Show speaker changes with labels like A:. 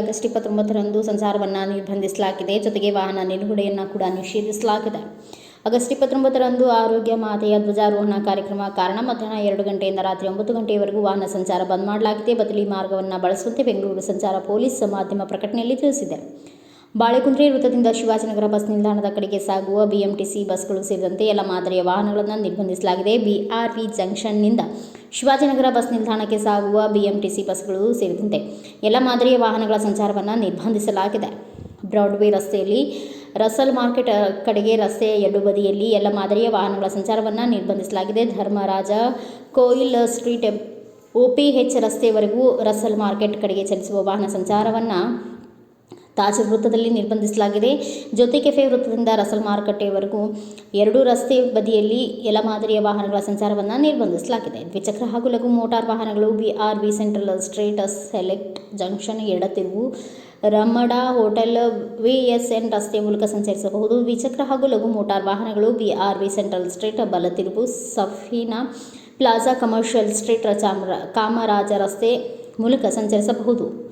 A: August ಇಪ್ಪತ್ತೊಂಬತ್ತರಂದು ಸಂಚಾರವನ್ನು ನಿರ್ಬಂಧಿಸಲಾಗಿದೆ. ಜೊತೆಗೆ ವಾಹನ ನಿಲುಗಡೆಯನ್ನು ಕೂಡ ನಿಷೇಧಿಸಲಾಗಿದೆ. ಆಗಸ್ಟ್ ಇಪ್ಪತ್ತೊಂಬತ್ತರಂದು ಆರೋಗ್ಯ ಮಾತೆಯ ಧ್ವಜಾರೋಹಣ ಕಾರ್ಯಕ್ರಮ ಕಾರಣ ಮಧ್ಯಾಹ್ನ ಎರಡು ಗಂಟೆಯಿಂದ ರಾತ್ರಿ ಒಂಬತ್ತು ಗಂಟೆಯವರೆಗೂ ವಾಹನ ಸಂಚಾರ ಬಂದ್ ಮಾಡಲಾಗಿದೆ. ಬದಲಿ ಮಾರ್ಗವನ್ನು ಬಳಸುವಂತೆ ಬೆಂಗಳೂರು ಸಂಚಾರ ಪೊಲೀಸ್ ಮಾಧ್ಯಮ ಪ್ರಕಟಣೆಯಲ್ಲಿ ತಿಳಿಸಿದೆ. ಬಾಳೆಕುಂದ್ರೆ ವೃತ್ತದಿಂದ ಶಿವಾಜಿನಗರ ಬಸ್ ನಿಲ್ದಾಣದ ಕಡೆಗೆ ಸಾಗುವ ಬಿಎಂಟಿಸಿ ಬಸ್ಗಳು ಸೇರಿದಂತೆ ಎಲ್ಲ ಮಾದರಿಯ ವಾಹನಗಳನ್ನು ನಿರ್ಬಂಧಿಸಲಾಗಿದೆ. ಬಿಆರ್ವಿ ಜಂಕ್ಷನ್ನಿಂದ ಶಿವಾಜಿನಗರ ಬಸ್ ನಿಲ್ದಾಣಕ್ಕೆ ಸಾಗುವ ಬಿಎಂಟಿಸಿ ಬಸ್ಗಳು ಸೇರಿದಂತೆ ಎಲ್ಲ ಮಾದರಿಯ ವಾಹನಗಳ ಸಂಚಾರವನ್ನು ನಿರ್ಬಂಧಿಸಲಾಗಿದೆ. ಬ್ರಾಡ್ವೇ ರಸ್ತೆಯಲ್ಲಿ ರಸಲ್ ಮಾರ್ಕೆಟ್ ಕಡೆಗೆ ರಸ್ತೆಯ ಎರಡು ಬದಿಯಲ್ಲಿ ಎಲ್ಲ ಮಾದರಿಯ ವಾಹನಗಳ ಸಂಚಾರವನ್ನು ನಿರ್ಬಂಧಿಸಲಾಗಿದೆ. ಧರ್ಮರಾಜ ಕೋಯಿಲ್ ಸ್ಟ್ರೀಟ್ ಒಪಿಎಚ್ ರಸ್ತೆವರೆಗೂ ರಸಲ್ ಮಾರ್ಕೆಟ್ ಕಡೆಗೆ ಚಲಿಸುವ ವಾಹನ ಸಂಚಾರವನ್ನು ತಾಜ್ ವೃತ್ತದಲ್ಲಿ ನಿರ್ಬಂಧಿಸಲಾಗಿದೆ. ಜೊತೆ ಕೆಫೆ ವೃತ್ತದಿಂದ ರಸಲ್ ಮಾರುಕಟ್ಟೆಯವರೆಗೂ ಎರಡೂ ರಸ್ತೆ ಬದಿಯಲ್ಲಿ ಎಲ್ಲ ಮಾದರಿಯ ವಾಹನಗಳ ಸಂಚಾರವನ್ನು ನಿರ್ಬಂಧಿಸಲಾಗಿದೆ. ದ್ವಿಚಕ್ರ ಹಾಗೂ ಲಘು ಮೋಟಾರ್ ವಾಹನಗಳು B R B central street select junction ಎಡತಿರುವು Ramada hotel VSN ರಸ್ತೆ ಮೂಲಕ ಸಂಚರಿಸಬಹುದು. ದ್ವಿಚಕ್ರ ಹಾಗೂ ಲಘು ಮೋಟಾರ್ ವಾಹನಗಳು ಬಿಆರ್ವಿ ಸೆಂಟ್ರಲ್ ಸ್ಟ್ರೀಟ್ ಬಲತಿರುವು ಸಫೀನಾ ಪ್ಲಾಜಾ ಕಮರ್ಷಿಯಲ್ ಸ್ಟ್ರೀಟ್, ಚಾಮರ ಕಾಮರಾಜ ರಸ್ತೆ ಮೂಲಕ ಸಂಚರಿಸಬಹುದು.